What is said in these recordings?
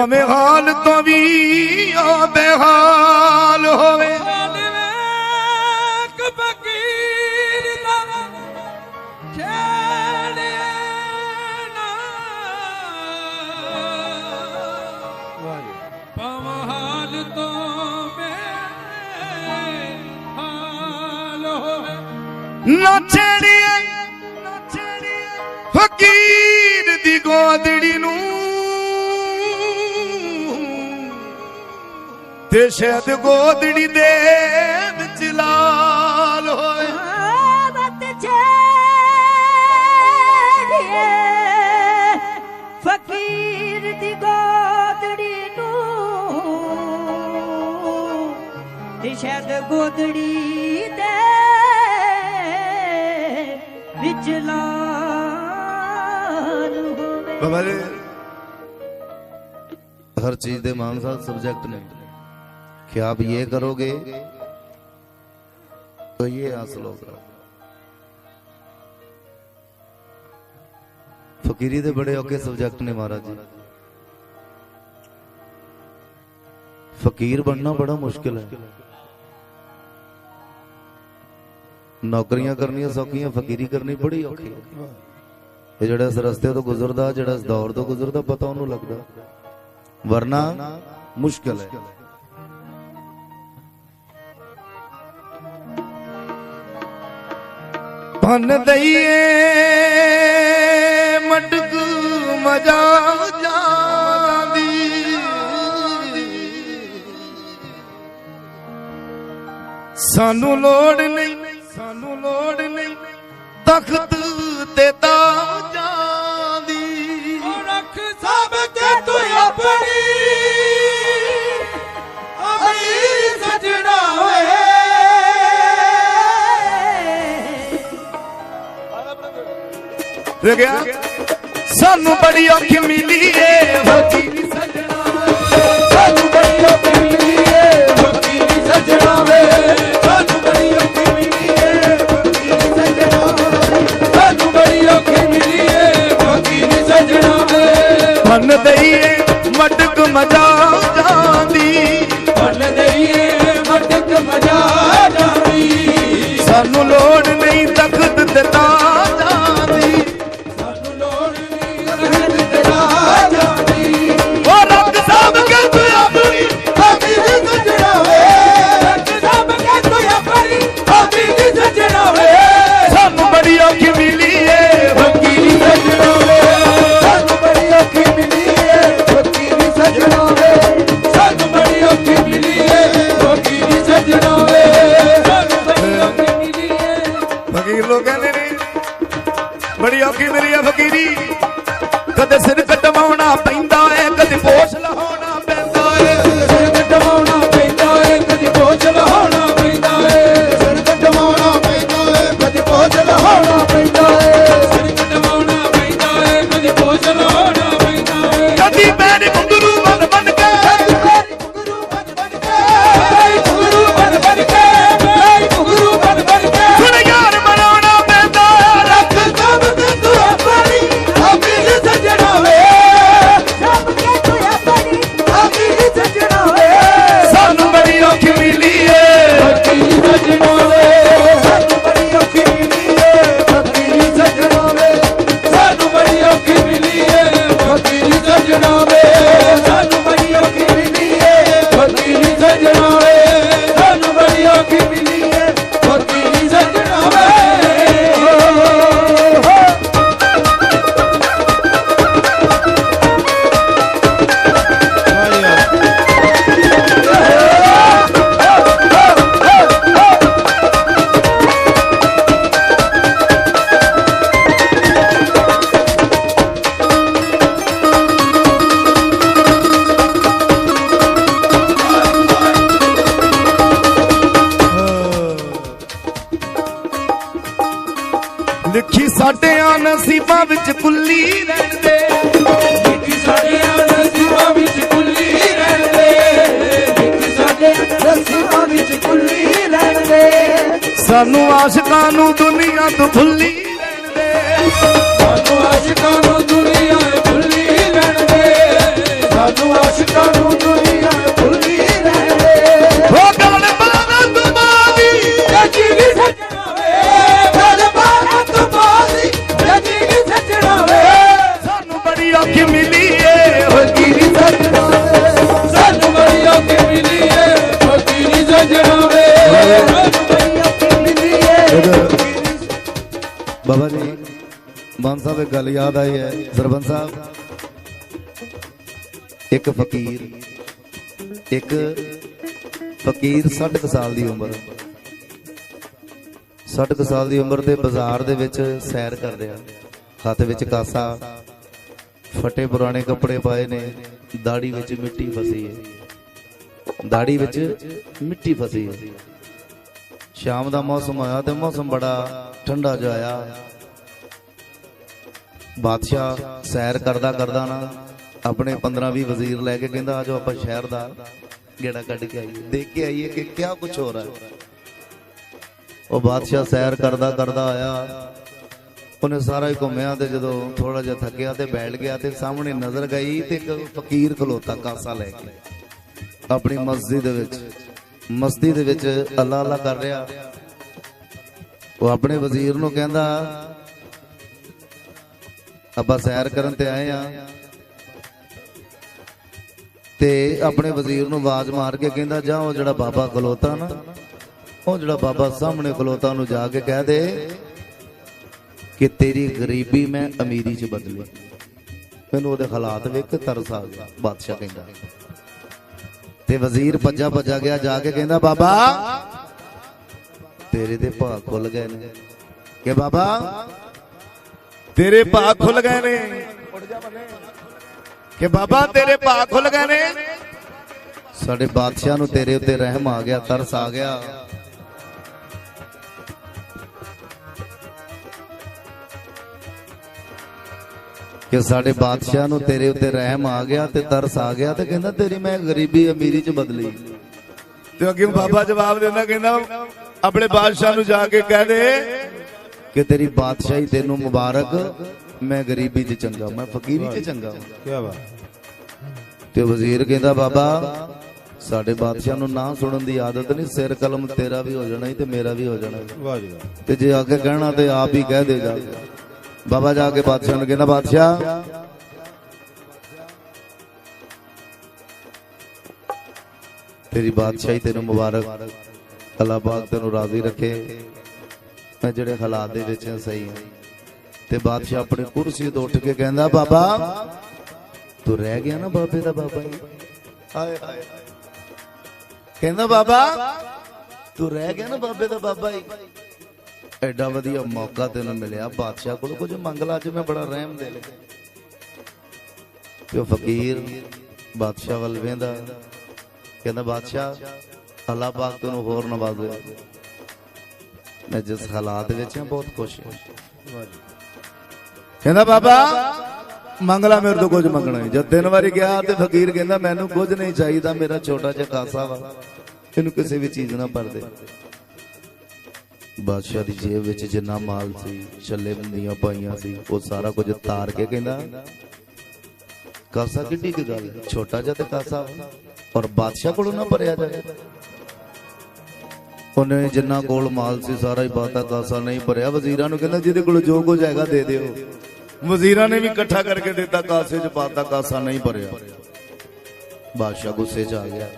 ਤੇ ਭਾਵੇਂ ਹਾਲ ਤੋਂ ਵੀ ਆ ਤੇ ਸ਼ਾਇਦ ਗੋਦੜੀ ਦੇ ਵਿੱਚ ਲਾਲ ਫਕੀਰ ਦੀ ਗੋਦੜੀ ਨੂੰ। ਦੇ ਵਿੱਚ ਲਾਲ ਬਾਬਾ ਜੀ ਹਰ ਚੀਜ਼ ਦੇ ਮਾਨਸਾ ਸਬਜੈਕਟ ਨੇ। कि आप ये करोगे तो ये हासिल होगा फकीरी दे बड़े औखे सब्जेक्ट ने महाराज जी फकीर बनना बड़ा मुश्किल है ਨੌਕਰੀਆਂ ਕਰਨੀਆਂ ਸੌਖੀਆਂ ਫਕੀਰੀ ਕਰਨੀ ਬੜੀ ਔਖੀ ਹੈ ਇਹ ਜਿਹੜਾ ਇਸ ਰਸਤੇ ਤੋਂ ਗੁਜ਼ਰਦਾ ਜਿਹੜਾ ਇਸ ਦੌਰ ਤੋਂ ਗੁਜ਼ਰਦਾ ਪਤਾ ਉਹਨੂੰ ਲੱਗਦਾ ਵਰਨਾ ਮੁਸ਼ਕਲ ਹੈ ਭੰਨ ਦਈਏ ਮਟਕ ਮਜਾ ਜਾਂਦੀ। ਸਾਨੂੰ ਲੋੜ ਨਹੀਂ ਸਾਨੂੰ ਲੋੜ ਨਹੀਂ ਤਖਤ ਤੇ ਤਾਜਾਂ ਗਿਆ। ਸਾਨੂੰ ਬੜੀ ਔਖੀ ਮਿਲੀ ਏ ਫਕੀਰ ਸਾਨੂੰ ਬੜੀ ਔਖੀ ਮਿਲੀ ਏ ਫਕੀਰ ਸਜਣਾ ਵੇ। ਸਾਨੂੰ ਬੜੀ ਔਖੀ ਮਿਲੀ ਏ ਫਕੀਰ ਸਜਣਾ ਸਾਨੂੰ ਬੜੀ ਔਖੀ ਮਿਲੀ ਏ ਫਕੀਰ ਸਜਣਾ ਵੇ। ਭੰਨ ਦਈਏ, ਮਟਕ ਮਜਾ ਸਾਨੂੰ ਆਸ਼ਿਕਾਂ ਨੂੰ ਦੁਨੀਆ ਤੋਂ ਭੁੱਲੀ ਰਹਿਣ ਦੇ ਸਾਨੂੰ ਆਸ਼ਿਕਾਂ ਨੂੰ ਦੁਨੀਆ ਭੁੱਲੀ ਰਹਿਣ ਦੇ ਸਾਨੂੰ ਬੜੀ ਔਖੀ ਮਿਲੀ ਏ ਫਕੀਰੀ ਸੱਜਣਾ ਵੇ ਸਾਨੂੰ ਬੜੀ ਔਖੀ ਮਿਲੀ ਏ ਫਕੀਰੀ ਸੱਜਣਾ ਵੇ ਸਾਨੂੰ ਬੜੀ ਔਖੀ ਮਿਲੀ ਏ ਬਾਬਾ ਜੀ ਮਾਨ ਸਾਹਿਬ ਇੱਕ ਗੱਲ ਯਾਦ ਆਈ ਹੈ ਸਰਪੰਚ ਸਾਹਿਬ। ਇੱਕ ਫਕੀਰ ਇੱਕ ਫਕੀਰ 60 ਕੁ ਸਾਲ ਦੀ ਉਮਰ। 60 ਕੁ ਸਾਲ ਦੀ ਉਮਰ ਦੇ ਬਾਜ਼ਾਰ ਦੇ ਵਿੱਚ ਸੈਰ ਕਰ ਰਿਹਾ ਹੱਥ ਵਿੱਚ ਕਾਸਾ ਫਟੇ ਪੁਰਾਣੇ ਕੱਪੜੇ ਪਾਏ ਨੇ, ਦਾੜੀ ਵਿੱਚ ਮਿੱਟੀ ਫਸੀ ਹੈ ਦਾੜੀ ਵਿੱਚ ਮਿੱਟੀ ਫਸੀ ਹੈ ਸ਼ਾਮ ਦਾ ਮੌਸਮ ਆਇਆ ਤੇ ਮੌਸਮ ਬੜਾ ਠੰਡਾ ਜਿਹਾ ਆਇਆ। ਬਾਦਸ਼ਾਹ ਸੈਰ ਕਰਦਾ ਕਰਦਾ ਨਾ ਆਪਣੇ 15 20 ਵਜ਼ੀਰ ਲੈ ਕੇ ਕਹਿੰਦਾ ਆਜੋ ਆਪਾਂ ਸ਼ਹਿਰ ਦਾ ਗੇੜਾ ਕੱਢ ਕੇ ਆਈਏ। ਦੇਖ ਕੇ ਆਈਏ ਕਿ ਕਿਆ ਕੁਝ ਹੋ ਰਿਹਾ ਹੈ। ਉਹ ਬਾਦਸ਼ਾਹ ਸੈਰ ਕਰਦਾ ਕਰਦਾ ਆਇਆ। ਉਹਨੇ ਸਾਰਾ ਹੀ ਘੁੰਮਿਆ ਤੇ ਜਦੋਂ ਥੋੜਾ ਜਿਹਾ ਥੱਕਿਆ ਤੇ ਬੈਠ ਗਿਆ ਤੇ ਸਾਹਮਣੇ ਨਜ਼ਰ ਗਈ ਤੇ ਇੱਕ ਫਕੀਰ ਖਲੋਤਾ ਕਾਸਾ ਲੈ ਕੇ। ਆਪਣੀ ਮਸਜਿਦ ਦੇ ਵਿੱਚ, ਮਸਜਿਦ ਦੇ ਵਿੱਚ ਅੱਲਾ ਅੱਲਾ ਕਰ ਰਿਹਾ। ਉਹ ਆਪਣੇ ਵਜ਼ੀਰ ਨੂੰ ਕਹਿੰਦਾ, ਆਪਾਂ ਸੈਰ ਕਰਨ ਤੇ ਆਏ ਆ ਤੇ ਆਪਣੇ ਵਜ਼ੀਰ ਨੂੰ ਆਵਾਜ਼ ਮਾਰ ਕੇ ਕਹਿੰਦਾ, ਜਾ ਉਹ ਜਿਹੜਾ ਬਾਬਾ ਖਲੋਤਾ ਨਾ, ਉਹ ਜਿਹੜਾ ਬਾਬਾ ਸਾਹਮਣੇ ਖਲੋਤਾ ਨੂੰ ਜਾ ਕੇ ਕਹਿ ਦੇ। ਕਿ ਤੇਰੀ ਗਰੀਬੀ ਮੈਂ ਅਮੀਰੀ 'ਚ ਬਦਲੀ। ਮੈਨੂੰ ਉਹਦੇ ਹਾਲਾਤ ਵੇਖ ਤਰਸ ਆ ਗਿਆ, ਬਾਦਸ਼ਾਹ ਕਹਿੰਦਾ। ਤੇ ਵਜ਼ੀਰ ਭੱਜਾ ਭੱਜਾ ਗਿਆ, ਜਾ ਕੇ ਕਹਿੰਦਾ, ਬਾਬਾ, ਤੇਰੇ ਦੇ ਭਾਅ ਖੁੱਲ ਗਏ ਨੇ। ਕਿ ਬਾਬਾ, ਤੇਰੇ ਭਾਅ ਖੁੱਲ ਗਏ ਨੇ। ਕਿ ਬਾਬਾ, ਤੇਰੇ ਭਾਅ ਖੁੱਲ ਗਏ ਨੇ। ਸਾਡੇ ਬਾਦਸ਼ਾਹ ਨੂੰ ਤੇਰੇ ਉੱਤੇ ਰਹਿਮ ਆ ਗਿਆ, ਤਰਸ ਆ ਗਿਆ। ਕਿ ਸਾਡੇ ਬਾਦਸ਼ਾਹ ਨੂੰ ਤੇਰੇ ਉੱਤੇ ਰਹਿਮ ਆ ਗਿਆ ਤੇ ਤਰਸ ਆ ਗਿਆ ਤੇ ਕਹਿੰਦਾ ਤੇਰੀ ਮੈਂ ਗਰੀਬੀ ਅਮੀਰੀ ਚ ਬਦਲੀ ਤੇ ਅੱਗੇ ਬਾਬਾ ਜਵਾਬ ਦਿੰਦਾ ਕਹਿੰਦਾ ਆਪਣੇ ਬਾਦਸ਼ਾਹ ਨੂੰ ਜਾ ਕੇ ਕਹਿ ਦੇ ਕਿ ਤੇਰੀ ਬਾਦਸ਼ਾਹੀ ਤੈਨੂੰ ਮੁਬਾਰਕ ਮੈਂ ਗਰੀਬੀ ਚ ਚੰਗਾ ਮੈਂ ਫਕੀਰੀ ਚ ਚੰਗਾ ਕੀ ਬਾਤ ਤੇ ਵਜ਼ੀਰ ਕਹਿੰਦਾ ਬਾਬਾ ਸਾਡੇ ਬਾਦਸ਼ਾਹ ਨੂੰ ਨਾ ਸੁਣਨ ਦੀ ਆਦਤ ਨਹੀਂ ਸਿਰ ਕਲਮ ਤੇਰਾ ਵੀ ਹੋ ਜਾਣਾ ਈ ਤੇ ਮੇਰਾ ਵੀ ਹੋ ਜਾਣਾ। ਵਾਹ ਜੀ ਵਾਹ ਤੇ ਜੇ ਅੱਗੇ ਕਹਿਣਾ ਤੇ ਆਪ ਹੀ ਕਹਿ ਦੇ ਜਾ ਕੇ। ਬਾਬਾ ਜਾ ਕੇ ਬਾਦਸ਼ਾਹ ਨੂੰ ਕਹਿੰਦਾ, ਬਾਦਸ਼ਾਹ। ਤੇਰੀ ਬਾਦਸ਼ਾਹੀ ਤੈਨੂੰ ਮੁਬਾਰਕ। ਅੱਲਾਹ ਪਾਕ ਤੈਨੂੰ ਰਾਜ਼ੀ ਰੱਖੇ। ਮੈਂ ਜਿਹੜੇ ਹਾਲਾਤ ਦੇ ਵਿੱਚ ਸਹੀ ਹਾਂ। ਤੇ ਬਾਦਸ਼ਾਹ ਆਪਣੀ ਕੁਰਸੀ ਤੋਂ ਉੱਠ ਕੇ ਕਹਿੰਦਾ, ਬਾਬਾ, ਤੂੰ ਰਹਿ ਗਿਆ ਨਾ ਬਾਬੇ ਦਾ ਬਾਬਾ ਹੀ ਹਾਏ ਹਾਏ। ਕਹਿੰਦਾ, ਬਾਬਾ, ਤੂੰ ਰਹਿ ਗਿਆ ਨਾ ਬਾਬੇ ਦਾ ਬਾਬਾ ਹੀ ਐਡਾ ਵਧੀਆ ਮੌਕਾ ਤੈਨੂੰ ਮਿਲਿਆ। ਬਾਦਸ਼ਾਹ ਕੋਲ ਕੁਝ ਮੰਗ ਲਾ ਅੱਜ ਮੈਂ ਬੜਾ ਰਹਿਮ ਦੇ ਲੈ ਤੇ ਫਕੀਰ ਬਾਦਸ਼ਾਹ ਵੱਲ ਵੇਂਦਾ ਕਹਿੰਦਾ, ਬਾਦਸ਼ਾਹ, ਅੱਲਾਹ ਪਾਕ ਤੈਨੂੰ ਹੋਰ ਨਵਾਜ਼ੇ ਮੈਂ ਜਿਸ ਹਾਲਾਤ ਵਿੱਚ ਹਾਂ, ਬਹੁਤ ਖੁਸ਼ ਹਾਂ। ਕਹਿੰਦਾ, ਬਾਬਾ, ਮੰਗਲਾ ਮੇਰੇ ਤੋਂ ਕੁਝ ਮੰਗਣਾ ਹੈ ਜਦ ਤਿੰਨ ਵਾਰੀ ਗਿਆ ਤੇ ਫਕੀਰ ਕਹਿੰਦਾ, ਮੈਨੂੰ ਕੁਝ ਨਹੀਂ ਚਾਹੀਦਾ, ਮੇਰਾ ਛੋਟਾ ਜਿਹਾ ਕਾਸਾ ਵਾ। ਇਹਨੂੰ ਕਿਸੇ ਵੀ ਚੀਜ਼ ਨਾ ਭਰ ਦੇ। ਬਾਦਸ਼ਾਹ ਦੀ ਜੇਬ ਵਿੱਚ ਜਿੰਨਾ ਮਾਲ ਸੀ, ਛੱਲੇ ਬੰਦੀਆਂ ਪਾਈਆਂ ਸੀ, ਉਹ ਸਾਰਾ ਕੁਝ ਤਾਰ ਕੇ ਕਹਿੰਦਾ, ਕਾਸਾ ਕਿੱਡੀ ਕੀ ਗੱਲ ਛੋਟਾ ਜਿਹਾ ਤੇ ਕਾਸਾ ਵਾ। ਔਰ ਬਾਦਸ਼ਾਹ ਕੋਲੋਂ ਨਾ ਭਰਿਆ ਜਾਏ। ਉਹਨੇ ਜਿੰਨਾ ਕੋਲ ਮਾਲ ਸੀ, ਸਾਰਾ ਹੀ ਬਾਤਾ ਕਾਸਾ ਨਹੀਂ ਭਰਿਆ। ਵਜ਼ੀਰਾਂ ਨੂੰ ਕਹਿੰਦਾ, ਜਿਹਦੇ ਕੋਲ ਜੋ ਕੁਝ ਹੈਗਾ ਦੇ ਦਿਓ। ਵਜ਼ੀਰਾਂ ਨੇ ਵੀ ਇਕੱਠਾ ਕਰਕੇ ਦਿੱਤਾ, ਕਾਸੇ 'ਚ ਪਾਤਾ, ਕਾਸਾ ਨਹੀਂ ਭਰਿਆ। ਬਾਦਸ਼ਾਹ ਗੁੱਸੇ 'ਚ ਆ ਗਿਆ।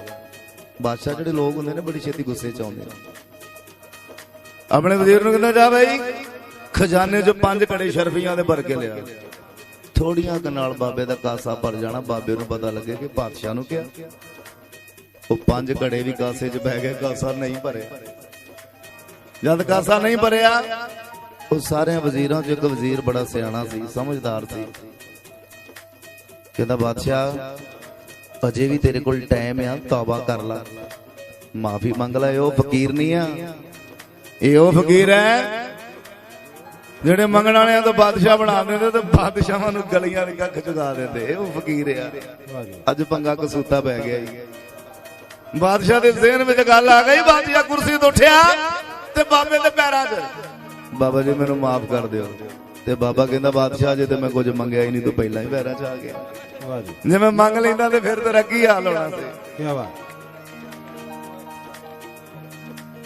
ਬਾਦਸ਼ਾਹ ਜਿਹੜੇ ਲੋਕ ਹੁੰਦੇ ਨੇ, ਬੜੀ ਛੇਤੀ ਗੁੱਸੇ 'ਚ ਆਉਂਦੇ ਨੇ। ਆਪਣੇ ਵਜ਼ੀਰ ਨੂੰ ਕਹਿੰਦਾ ਜਾ ਭਾਈ ਖਜ਼ਾਨੇ 'ਚ ਪੰਜ ਕੜੇ ਸ਼ਰਫੀਆਂ ਦੇ ਭਰ ਕੇ ਲਿਆ। ਥੋੜੀਆਂ ਕੁ ਨਾਲ ਬਾਬੇ ਦਾ ਕਾਸਾ ਭਰ ਜਾਣਾ, ਬਾਬੇ ਨੂੰ ਪਤਾ ਲੱਗੇ ਕਿ ਬਾਦਸ਼ਾਹ ਨੂੰ ਕਿਹਾ। ਉਹ ਪੰਜ ਘੜੇ ਵੀ ਕਾਸੇ 'ਚ ਬਹਿ ਗਏ, ਕਾਸਾ ਨਹੀਂ ਭਰਿਆ। ਜਦ ਕਾਸਾ ਨਹੀਂ ਭਰਿਆ, ਉਹ ਸਾਰਿਆਂ ਵਜ਼ੀਰਾਂ 'ਚ ਇੱਕ ਵਜ਼ੀਰ ਬੜਾ ਸਿਆਣਾ ਸੀ, ਸਮਝਦਾਰ ਸੀ। ਕਹਿੰਦਾ, ਬਾਦਸ਼ਾਹ, ਅਜੇ ਵੀ ਤੇਰੇ ਕੋਲ ਟਾਈਮ ਆ, ਤੌਬਾ ਕਰ ਲੈ। ਮਾਫੀ ਮੰਗ ਲੈ, ਉਹ ਫਕੀਰ ਨਹੀਂ ਆ। ਇਹ ਉਹ ਫਕੀਰ ਹੈ ਜਿਹੜੇ ਮੰਗਣ ਵਾਲਿਆਂ ਤੋਂ ਬਾਦਸ਼ਾਹ ਬਣਾ ਦਿੰਦੇ ਤੇ ਬਾਦਸ਼ਾਹਾਂ ਨੂੰ ਗਲੀਆਂ ਦੇ ਕੱਖ ਚੁਗਾ ਦਿੰਦੇ। ਇਹ ਉਹ ਫਕੀਰ ਆ। ਅੱਜ ਪੰਗਾ ਕਸੂਤਾ ਪੈ ਗਿਆ ਜੀ। ਬਾਦਸ਼ਾਹ ਦੇ ਜ਼ਿਹਨ ਵਿੱਚ ਗੱਲ ਆ ਗਈ ਬਾਦਸ਼ਾਹ ਕੁਰਸੀ ਤੋਂ ਉੱਠਿਆ ਤੇ ਬਾਬੇ ਦੇ ਪੈਰਾਂ 'ਚ। ਬਾਬਾ ਜੀ ਮੈਨੂੰ ਮਾਫ ਕਰ ਦਿਓ। ਤੇ ਬਾਬਾ ਕਹਿੰਦਾ ਬਾਦਸ਼ਾਹ ਜੇ ਤੇ ਮੈਂ ਕੁਝ ਮੰਗਿਆ ਹੀ ਨਹੀਂ ਤੂੰ ਪਹਿਲਾਂ ਹੀ ਪੈਰਾਂ 'ਚ ਆ ਗਿਆ। ਵਾਹ ਜੀ। ਜੇ ਮੈਂ ਮੰਗ ਲੈਂਦਾ ਤੇ ਫਿਰ ਤੇਰਾ ਕੀ ਹਾਲ ਹੋਣਾ ਸੀ ਕੀ ਬਾਤ।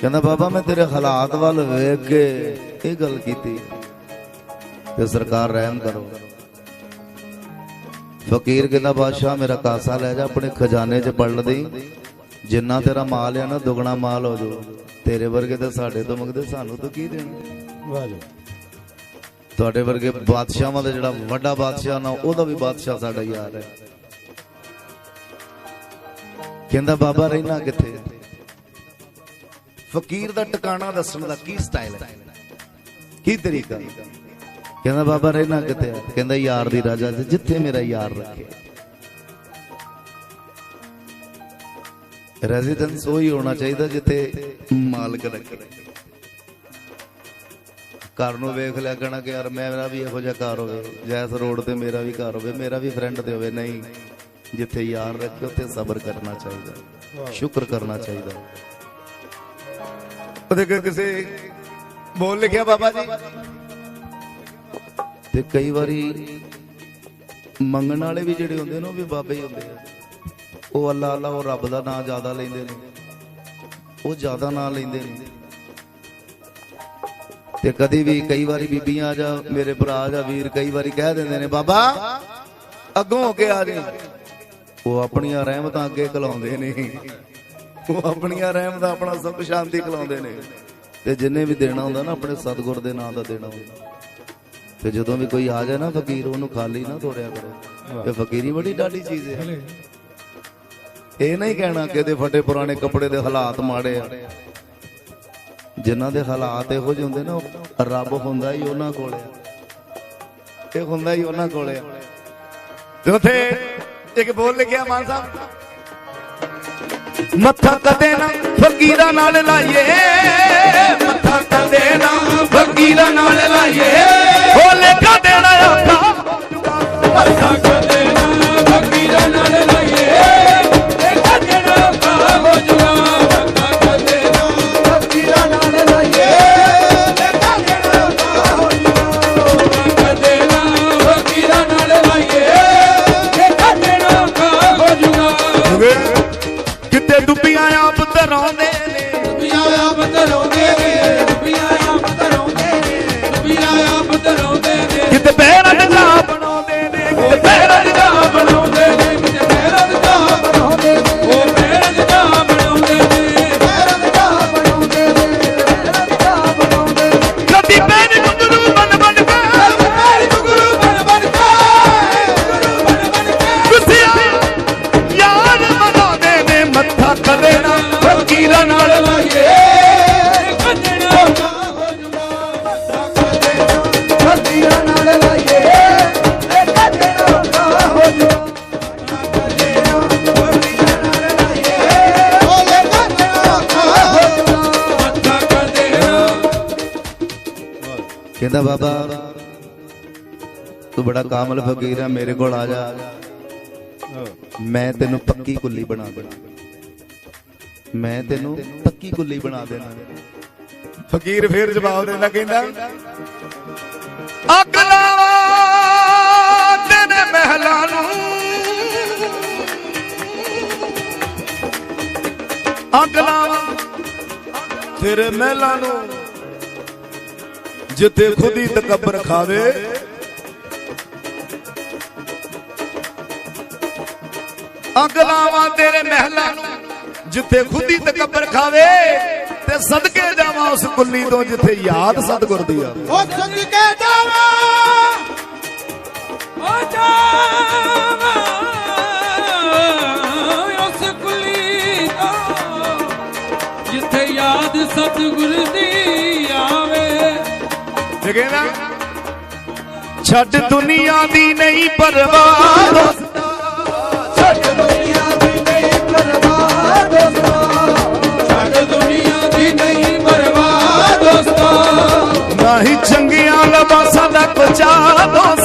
ਕਹਿੰਦਾ ਬਾਬਾ ਮੈਂ ਤੇਰੇ ਹਾਲਾਤ ਵੱਲ ਵੇਖ ਕੇ ਇਹ ਗੱਲ ਕੀਤੀ ਤੇ ਸਰਕਾਰ ਰਹਿਮ ਕਰੋ। ਫਕੀਰ ਕਹਿੰਦਾ ਬਾਦਸ਼ਾਹ ਮੇਰਾ ਕਾਸਾ ਲੈ ਜਾ ਆਪਣੇ ਖਜ਼ਾਨੇ 'ਚ ਪੜ ਦੇ ਜਿੰਨਾ ਤੇਰਾ ਮਾਲ ਆ ਨਾ ਦੁਗਣਾ ਮਾਲ ਹੋ ਜਾਊ। ਤੇਰੇ ਵਰਗੇ ਤਾਂ ਸਾਡੇ ਤੋਂ ਮੰਗਦੇ ਸਾਨੂੰ ਤਾਂ ਕੀ ਦੇਣਾ? ਵਾਹ ਜੀ। ਤੁਹਾਡੇ ਵਰਗੇ ਬਾਦਸ਼ਾਹਾਂ ਦਾ ਜਿਹੜਾ ਵੱਡਾ ਬਾਦਸ਼ਾਹ ਨਾ ਉਹਦਾ ਵੀ ਬਾਦਸ਼ਾਹ ਸਾਡਾ ਯਾਰ ਹੈ। ਕਹਿੰਦਾ ਬਾਬਾ ਰਹਿਣਾ ਕਿੱਥੇ? ਫਕੀਰ ਦਾ ਟਿਕਾਣਾ ਦੱਸਣ ਦਾ ਕੀ ਸਟਾਈਲ ਹੈ? ਕੀ ਤਰੀਕਾ? ਕਹਿੰਦਾ ਬਾਬਾ ਰਹਿਣਾ ਹੈ? ਕਹਿੰਦਾ ਯਾਰ ਦੀ ਰਾਜਾ ਜਿੱਥੇ ਮੇਰਾ ਯਾਰ ਰੱਖੇ ਰੈਜ਼ੀਡੈਂਸ ਉਹ ਹੋਣਾ ਚਾਹੀਦਾ ਜਿੱਥੇ ਮਾਲਕ ਰੱਖੇ। ਘਰ ਨੂੰ ਵੇਖ ਲਿਆ ਕਹਿਣਾ ਕਿ ਯਾਰ ਮੇਰਾ ਵੀ ਇਹੋ ਜਿਹਾ ਘਰ ਹੋਵੇ ਜੈਸ ਰੋਡ ਤੇ ਮੇਰਾ ਵੀ ਘਰ ਹੋਵੇ ਮੇਰਾ ਵੀ ਫਰੈਂਡ ਤੇ ਹੋਵੇ ਨਹੀਂ। ਜਿੱਥੇ ਯਾਰ ਰੱਖੇ ਉੱਥੇ ਸਬਰ ਕਰਨਾ ਚਾਹੀਦਾ। ਸ਼ੁਕਰ ਕਰਨਾ ਚਾਹੀਦਾ। ਉਹਦੇ ਕੋਲ ਕਿਸੇ ਬੋਲ ਲਿਖਿਆ ਬਾਬਾ ਜੀ। ਤੇ ਕਈ ਵਾਰੀ ਮੰਗਣ ਵਾਲੇ ਵੀ ਜਿਹੜੇ ਹੁੰਦੇ ਨੇ, ਉਹ ਵੀ ਬਾਬੇ ਹੀ ਹੁੰਦੇ ਆ। ਉਹ ਅੱਲਾ ਅੱਲਾ, ਉਹ ਰੱਬ ਦਾ ਨਾਮ ਜ਼ਿਆਦਾ ਲੈਂਦੇ ਨੇ। ਉਹ ਜ਼ਿਆਦਾ ਨਾਮ ਲੈਂਦੇ ਨੇ। ਤੇ ਕਦੀ ਵੀ ਕਈ ਵਾਰੀ ਬੀਬੀਆਂ ਜਾਂ, ਮੇਰੇ ਭਰਾ ਜਾਂ, ਵੀਰ ਕਈ ਵਾਰੀ ਕਹਿ ਦਿੰਦੇ ਨੇ, ਬਾਬਾ, ਅੱਗੋਂ ਹੋ ਕੇ ਆ ਜੀ ਉਹ ਆਪਣੀਆਂ ਰਹਿਮਤਾਂ ਅੱਗੇ ਕਲਾਉਂਦੇ ਨੇ। ਉਹ ਆਪਣੀਆਂ ਰਹਿਮਤਾਂ ਆਪਣਾ ਸੁਖ ਸ਼ਾਂਤੀ ਖਲਾਉਂਦੇ ਨੇ। ਤੇ ਜਿੰਨੇ ਵੀ ਦੇਣਾ ਹੁੰਦਾ ਨਾ, ਆਪਣੇ ਸਤਿਗੁਰ ਦੇ ਨਾਮ ਦਾ ਦੇਣਾ ਹੁੰਦਾ। ਤੇ ਜਦੋਂ ਵੀ ਕੋਈ ਆ ਜਾਏ ਨਾ ਫਕੀਰ, ਉਹਨੂੰ ਖਾਲੀ ਨਾ ਤੋੜਿਆ ਕਰੋ। ਇਹ ਫਕੀਰੀ ਬੜੀ ਡਾਢੀ ਚੀਜ਼ ਹੈ। ਇਹ ਨਹੀਂ ਕਹਿਣਾ ਕਿ ਇਹਦੇ ਫਟੇ ਪੁਰਾਣੇ ਕੱਪੜੇ ਦੇ ਹਾਲਾਤ ਮਾੜੇ ਆ। ਜਿਨ੍ਹਾਂ ਦੇ ਹਾਲਾਤ ਇਹੋ ਜਿਹੇ ਹੁੰਦੇ ਨਾ ਰੱਬ ਹੁੰਦਾ ਹੀ ਉਹਨਾਂ ਕੋਲ ਇਹ ਹੁੰਦਾ ਹੀ ਉਹਨਾਂ ਕੋਲੇ ਆ। ਤੇ ਉੱਥੇ ਇੱਕ ਬੋਲ ਲਿਖਿਆ ਮਾਨ ਸਾਹਿਬ ਮੱਥਾ ਕਦੇ ਨਾ ਫਕੀਰਾਂ ਨਾਲ ਲਾਈਏ। ਮੱਥਾ ਕਦੇ ਨਾ ਫਕੀਰਾਂ ਨਾਲ ਲਾਈਏ। ਬੋਲੇ ਕਹਿੰਦਾ, ਬਾਬਾ, ਤੂੰ ਬੜਾ ਕਾਮਲ ਫਕੀਰ ਆ, ਮੇਰੇ ਕੋਲ ਆ ਜਾ। ਮੈਂ ਤੈਨੂੰ ਪੱਕੀ ਕੁੱਲੀ ਬਣਾ ਦੇਣਾ। ਮੈਂ ਤੈਨੂੰ ਪੱਕੀ ਕੁੱਲੀ ਬਣਾ ਦੇਣਾ। ਫਕੀਰ ਫੇਰ ਜਵਾਬ ਦਿੰਦਾ, ਕਹਿੰਦਾ, ਅੱਗ ਤੇਰੇ ਮਹਿਲਾਂ ਨੂੰ। ਅੱਗ ਤੇਰੇ ਮਹਿਲਾਂ ਨੂੰ। ਜਿੱਥੇ ਖੁਦੀ ਤਕਬਰ ਖਾਵੇ। ਅੱਗ ਲਾਵਾਂ ਤੇਰੇ ਮਹਿਲਾਂ ਨੂੰ, ਜਿੱਥੇ ਖੁਦੀ ਤਕਬਰ ਖਾਵੇ ਤੇ ਸਦਕੇ ਜਾਵਾਂ ਉਸ ਕੁੱਲੀ ਤੋਂ, ਜਿੱਥੇ ਯਾਦ ਸਤਗੁਰ ਦੀ ਆ ਉਹ ਸਦਕੇ ਜਾਵਾ ਓ ਜਾਵਾ ਜਿੱਥੇ ਯਾਦ ਸਤਿਗੁਰ ਦੀ ਕਹਿੰਦਾ ਛੱਡ ਦੁਨੀਆ ਦੀ ਨਹੀਂ ਪਰਵਾਹ ਦੋਸਤਾ। ਛੱਡ ਦੁਨੀਆ ਦੀ ਨਹੀਂ ਪਰਵਾਹ ਦੋਸਤਾ। ਛੱਡ ਦੁਨੀਆ ਦੀ ਨਹੀਂ ਪਰਵਾਹ ਦੋਸਤਾ। ਨਾ ਹੀ ਚੰਗੀਆਂ ਲਬਾਸਾਂ ਦਾ ਕੁਚਾ ਦੋਸਤਾ।